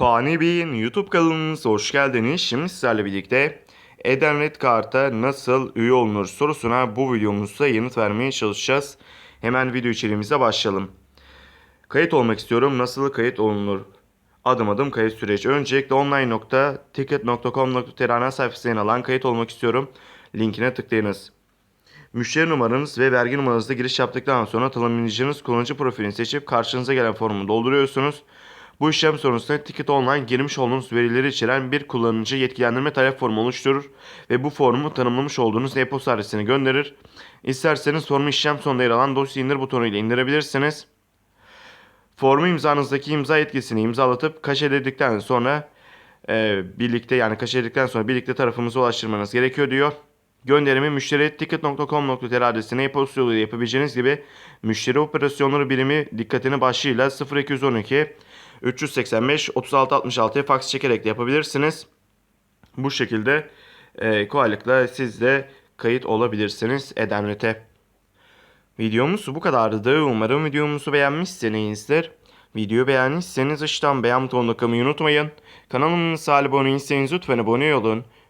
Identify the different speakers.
Speaker 1: Fani Bey'in YouTube kanalımıza hoş geldiniz. Şimdi sizlerle birlikte Edenred Kart'a nasıl üye olunur sorusuna bu videomuzda yanıt vermeye çalışacağız. Hemen video içeriğimize başlayalım. Kayıt olmak istiyorum. Nasıl kayıt olunur? Adım adım kayıt süreci. Öncelikle online.ticket.com.tr ana sayfasına alan kayıt olmak istiyorum. Linkine tıklayınız. Müşteri numaranız ve vergi numaranızla giriş yaptıktan sonra tanımlayıcınız kullanıcı profilini seçip karşınıza gelen formu dolduruyorsunuz. Bu işlem sonrasında Ticket Online girmiş olduğunuz verileri içeren bir kullanıcı yetkilendirme talep formu oluşturur ve bu formu tanımlamış olduğunuz e-posta adresine gönderir. İsterseniz formu işlem sonunda yer alan dosya indir butonu ile indirebilirsiniz. Formu imzanızdaki imza yetkisini imzalatıp kaşeledikten sonra e, birlikte yani kaşeledikten sonra birlikte tarafımıza ulaştırmanız gerekiyor diyor. Gönderimi müşteri ticket.com.tr adresine e-posta yoluyla yapabileceğiniz gibi müşteri operasyonları birimi dikkatini başlığıyla 0212 385 3666'ya faks çekerek de yapabilirsiniz. Bu şekilde e, kolaylıkla siz de kayıt olabilirsiniz Edenret'e. Videomuz bu kadardı. Umarım videomuzu beğenmişsinizdir. Videoyu beğendiyseniz aşağıdan beğen butonuna tıklamayı unutmayın. Kanalımıza abone değilseniz lütfen abone olun.